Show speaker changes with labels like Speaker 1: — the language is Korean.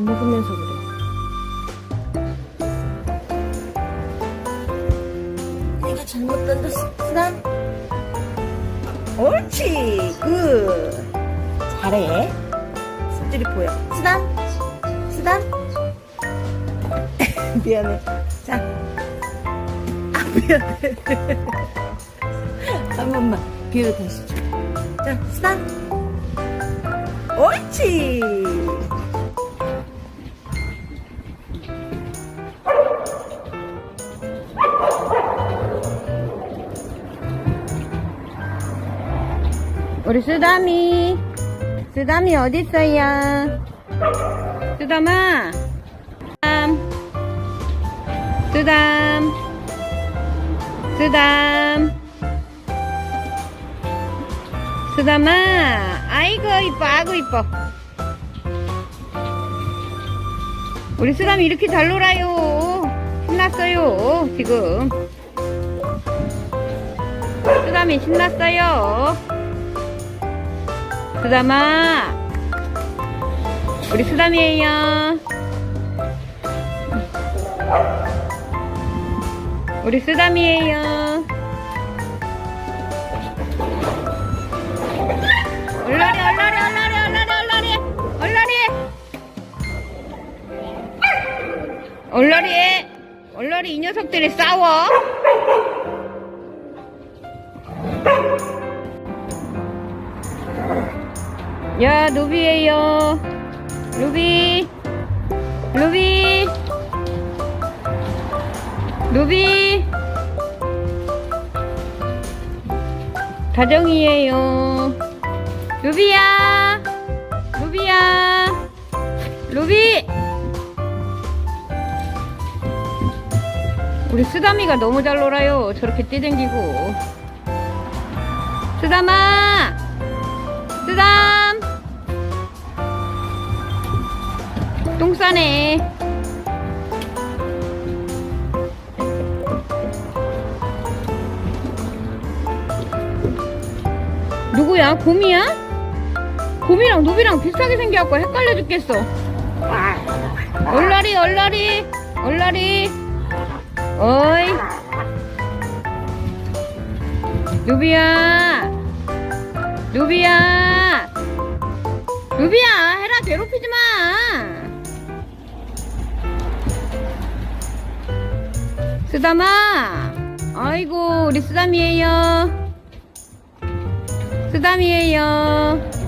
Speaker 1: 먹으면서 그래. 내가 잘못 던졌어. 쓰담. 옳지. 굿. 잘해. 습들이 보여. 쓰담. 쓰담. 미안해. 자. 아, 미안해. 한 번만. 기회 다시 줘. 자, 쓰담. 옳지. 우리 쓰담이. 쓰담이 어딨어요? 쓰담아. 쓰담. 쓰담. 쓰담. 쓰담아. 아이고 이뻐 아이고 이뻐. 우리 쓰담이 이렇게 잘 놀아요. 신났어요 지금. 쓰담이 신났어요 쓰담아 우리 쓰담이에요. 우리 쓰담이에요. 얼라리 얼라리 얼라리 얼라리 얼라리. 얼라리. 얼라리 얼라리 이 녀석들이 싸워 야, 루비예요. 루비. 루비. 루비. 다정이에요. 루비야. 루비야. 루비. 우리 쓰다미가 너무 잘 놀아요. 저렇게 뛰댕기고. 쓰다마. 똥 싸네 누구야? 곰이야? 곰이랑 노비랑 비슷하게 생겨갖고 헷갈려 죽겠어. 얼라리 얼라리 얼라리. 어이. 누비야. 루비야. 루비야 해라 괴롭히지 마 쓰담아! 아이고 우리 쓰담이에요. 쓰담이에요